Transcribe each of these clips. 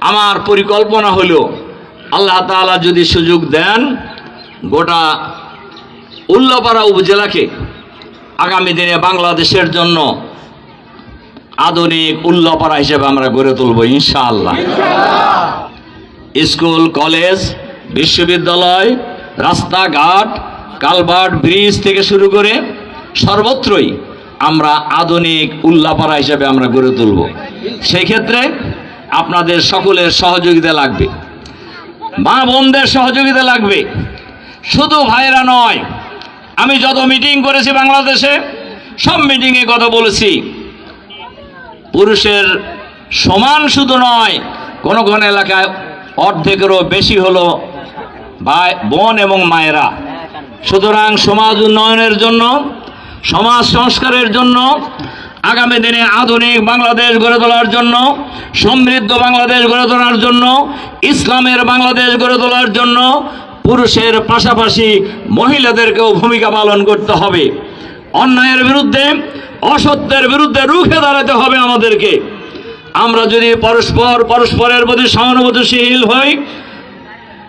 আমার পরিকল্পনা হলো আল্লাহ তাআলা যদি সুযোগ দেন গোটা উল্লাপাড়া উপজেলাকে আগামী দিনে বাংলাদেশের জন্য আধুনিক উল্লাপাড়া হিসেবে আমরা গড়ে তুলব ইনশাআল্লাহ। স্কুল কলেজ বিশ্ববিদ্যালয় রাস্তাঘাট কালভার্ট ব্রিজ থেকে শুরু করে সর্বত্রই আমরা আধুনিক উল্লাপাড়া হিসেবে আমরা গড়ে তুলব। সেই ক্ষেত্রে আপনাদের সকলের সহযোগিতা লাগবে। মা বোনদের সহযোগিতা লাগবে। শুধু ভাইরা নয়, আমি যত মিটিং করেছি বাংলাদেশে, সব মিটিংয়ে কথা বলেছি। পুরুষের সমান শুধু নয়, কোন কোন এলাকায় অর্ধেকেরও বেশি হলো ভাই, বোন এবং মায়েরা। সুতরাং সমাজ উন্নয়নের জন্য, সমাজ সংস্কারের জন্য আগামী দিনে আধুনিক বাংলাদেশ গড়ে তোলার জন্য, সমৃদ্ধ বাংলাদেশ গড়ে তোলার জন্য, ইসলামের বাংলাদেশ গড়ে তোলার জন্য পুরুষের পাশাপাশি মহিলাদেরকেও ভূমিকা পালন করতে হবে। অন্যায়ের বিরুদ্ধে, অসত্যের বিরুদ্ধে রুখে দাঁড়াতে হবে আমাদেরকে। আমরা যদি পরস্পর, পরস্পরের প্রতি সহানুভূতিশীল হই,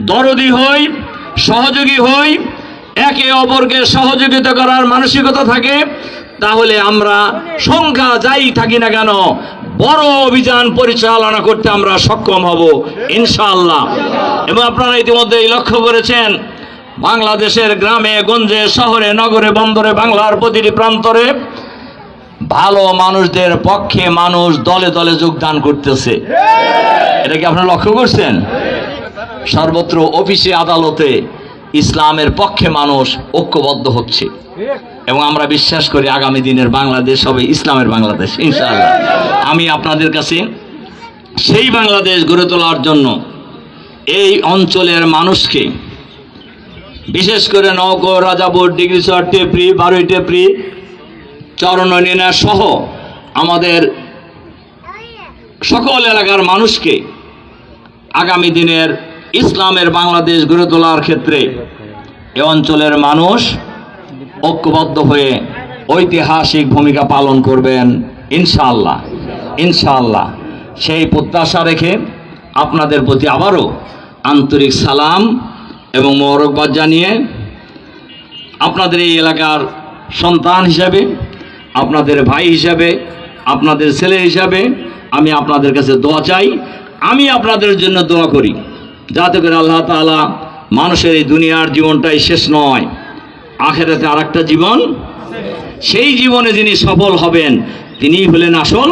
দরদি হই, সহযোগী হই, একে অপরকে সহযোগিতা করার মানসিকতা থাকে তাহলে আমরা সংখ্যা যাই থাকি না কেন, বড় অভিযান পরিচালনা করতে আমরা সক্ষম হব, ইনশাআল্লাহ। এবং আপনারা ইতিমধ্যেই লক্ষ্য করেছেন, বাংলাদেশের গ্রামে, গঞ্জে, শহরে, নগরে, বন্দরে, বাংলার প্রতিটি প্রান্তরে ভালো মানুষদের পক্ষে মানুষ দলে দলে যোগদান করতেছে। এটা কি আপনারা লক্ষ্য করছেন? সর্বত্র অফিসে আদালতে ইসলামের পক্ষে মানুষ ঐক্যবদ্ধ হচ্ছে। এবং আমরা বিশ্বাস করি আগামী দিনের বাংলাদেশ হবে ইসলামের বাংলাদেশ, ইনশাআল্লাহ। আমি আপনাদের কাছে সেই বাংলাদেশ গড়ে তোলার জন্য এই অঞ্চলের মানুষকে, বিশেষ করে নৌকো রাজাপুর ডিগ্রিচর টেপরি, বারুই টেপরি, চরণনীনা সহ আমাদের সকল এলাকার মানুষকে আগামী দিনের ইসলামের বাংলাদেশ গড়ে তোলার ক্ষেত্রে এ অঞ্চলের মানুষ ঐক্যবদ্ধ হয়ে ঐতিহাসিক ভূমিকা পালন করবেন ইনশাআল্লাহ। ইনশাআল্লাহ। সেই প্রত্যাশা রেখে আপনাদের প্রতি আবারও আন্তরিক সালাম এবং মোরকবাদ জানিয়ে আপনাদের এই এলাকার সন্তান হিসাবে, আপনাদের ভাই হিসাবে, আপনাদের ছেলে হিসাবে আমি আপনাদের কাছে দোয়া চাই। আমি আপনাদের জন্য দোয়া করি। যাতে করে আল্লাহ তাআলা মানুষের এই দুনিয়ার জীবনটাই শেষ নয়। আখেরাতে আর একটা জীবন? সেই জীবনে যিনি সফল হবেন, তিনি হলেন আসল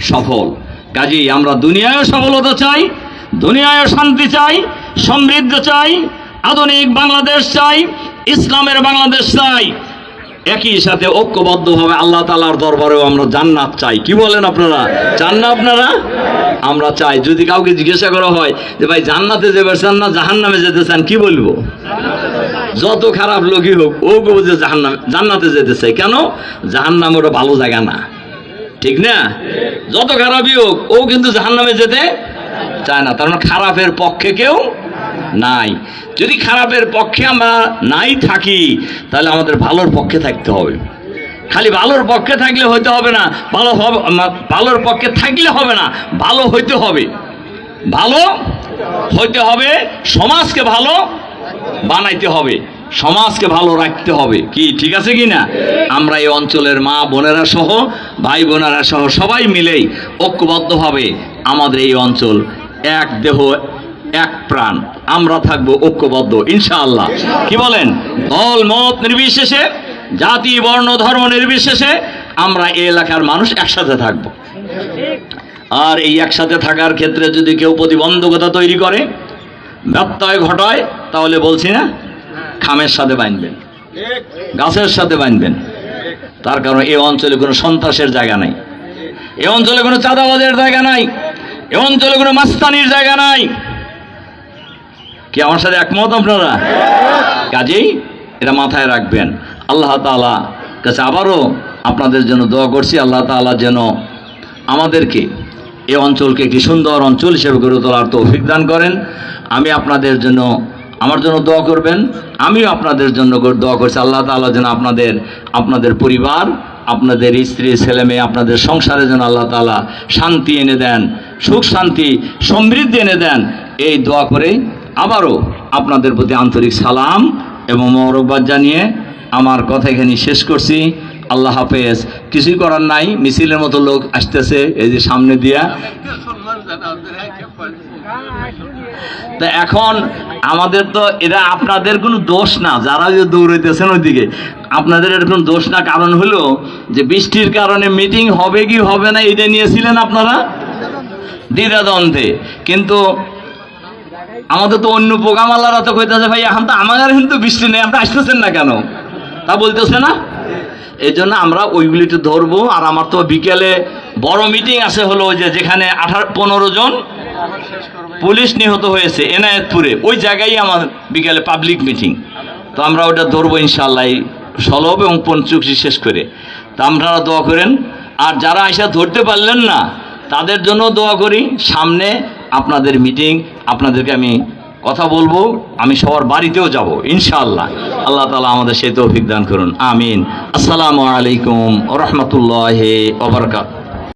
সফল। কাজেই আমরা দুনিয়ায় সফলতা চাই, দুনিয়ায় শান্তি চাই, সমৃদ্ধ চাই, আধুনিক বাংলাদেশ চাই, ইসলামের বাংলাদেশ চাই। একই সাথে ঐক্যবদ্ধভাবে আল্লাহ তালার দরবারেও আমরা জান্নাত চাই। কি বলেন আপনারা? চান না আপনারা? আমরা চাই। যদি কাউকে জিজ্ঞাসা করা হয় যে, ভাই, জান্নাতে যেতে চান না জাহান নামে যেতে চান কি বলব? যত খারাপ লোকই হোক, ও কেউ যে জাহান্নামে, জান্নাতে যেতে চাই কেন? জাহান্নাম ওটা ভালো জায়গা না। ঠিক না? যত খারাপই হোক, ও কিন্তু জাহান্নামে যেতে চায় না। তার মানে খারাপের পক্ষে কেউ নাই। যদি খারাপের পক্ষে আমরা নাই থাকি, তাহলে আমাদের ভালোর পক্ষে থাকতে হবে। খালি ভালোর পক্ষে থাকলে হইতে হবে না, ভালো হবে ভালোর পক্ষে থাকলে হবে না, ভালো হইতে হবে। ভালো হইতে হবে, সমাজকে ভালো বানাইতে হবে, সমাজকে ভালো রাখতে হবে। কি, ঠিক আছে কি না? আমরা এই অঞ্চলের মা বোনেরা সহ, ভাই বোনেরা সহ সবাই মিলেই ঐক্যবদ্ধভাবে আমাদের এই অঞ্চল এক দেহ এক প্রাণ। আমরা থাকব ঐক্যবদ্ধ, ইনশাআল্লাহ। কি বলেন? দল, মত নির্বিশেষে, জাতি, বর্ণ, ধর্ম নির্বিশেষে আমরা এই এলাকার মানুষ একসাথে থাকব। আর এই একসাথে থাকার ক্ষেত্রে যদি কেউ প্রতিবন্ধকতা তৈরি করে, ব্যত্যয় ঘটায়, তাহলে বলছি না, খামের সাথে বাঁধবেন, গাছের সাথে বাঁধবেন। তার কারণ এই অঞ্চলে কোনো সন্ত্রাসের জায়গা নাই। এ অঞ্চলে কোনো চাঁদাবাজের জায়গা নাই। এ অঞ্চলে কোনো মাস্তানির জায়গা নাই। কি, আমার সাথে একমত আপনারা? কাজেই এটা মাথায় রাখবেন। আল্লাহ তাআলা কাছে আবারও আপনাদের জন্য দোয়া করছি, আল্লাহ তাআলা যেন আমাদেরকে এই অঞ্চলকে একটি সুন্দর অঞ্চল হিসেবে গড়ে তোলার তৌফিক দান করেন। আমি আপনাদের জন্য, আমার জন্য দোয়া করবেন। আমিও আপনাদের জন্য দোয়া করছি, আল্লাহ তাআলা যেন আপনাদের আপনাদের পরিবার, আপনাদের স্ত্রী, ছেলে মেয়ে, আপনাদের সংসারে যেন আল্লাহ তালা শান্তি এনে দেন, সুখ শান্তি, সমৃদ্ধি এনে দেন, এই দোয়া করে আবারও আপনাদের প্রতি আন্তরিক সালাম এবং মরব্বাদ জানিয়ে আমার কথা এখানে শেষ করছি। আল্লাহ হাফেজ। কিছুই করার নাই, মিছিলের মতো লোক আসতেছে এই যে সামনে দিয়া। তা এখন আমাদের তো এটা আপনাদের কোনো দোষ না, যারা যে দৌড়াইতেছেন ওইদিকে। আপনাদের এরকম দোষ না, কারণ হলো যে বৃষ্টির কারণে মিটিং হবে কি হবে না, এটা নিয়েছিলেন আপনারা? দ্বিধাদ্বন্দ্বে। কিন্তু আমাদের তো অন্য প্রোগ্রামালারা তো কইতেছে, ভাই, এখন তো আমার কিন্তু বৃষ্টি নেই, আপনি আসতেছেন না কেন? তা বলতেছে না। এই জন্য আমরা ওইগুলিতে ধরবো, আর আমার তো বিকেলে বড় মিটিং আছে হলো যে যেখানে আঠারো, পনেরো জন পুলিশ নিহত হয়েছে এনায়েতপুরে। ওই জায়গায় আমার বিকেলে পাবলিক মিটিং তো আমরা ওটা ধরবো ইনশাল্লাহ সলভ এবং পঞ্চুক্তি শেষ করে। তা আপনারা দোয়া করেন। আর যারা আইসা ধরতে পারলেন না, তাদের জন্য দোয়া করি, সামনে আপনাদের মিটিং আপনাদেরকে আমি কথা বলব, আমি সবার বাড়িতেও যাব, ইনশাআল্লাহ। আল্লাহ তালা আমাদের সে তৌফিক দান করুন। আমিন। আসসালামু আলাইকুম রহমতুল্লাহ ওবরকাত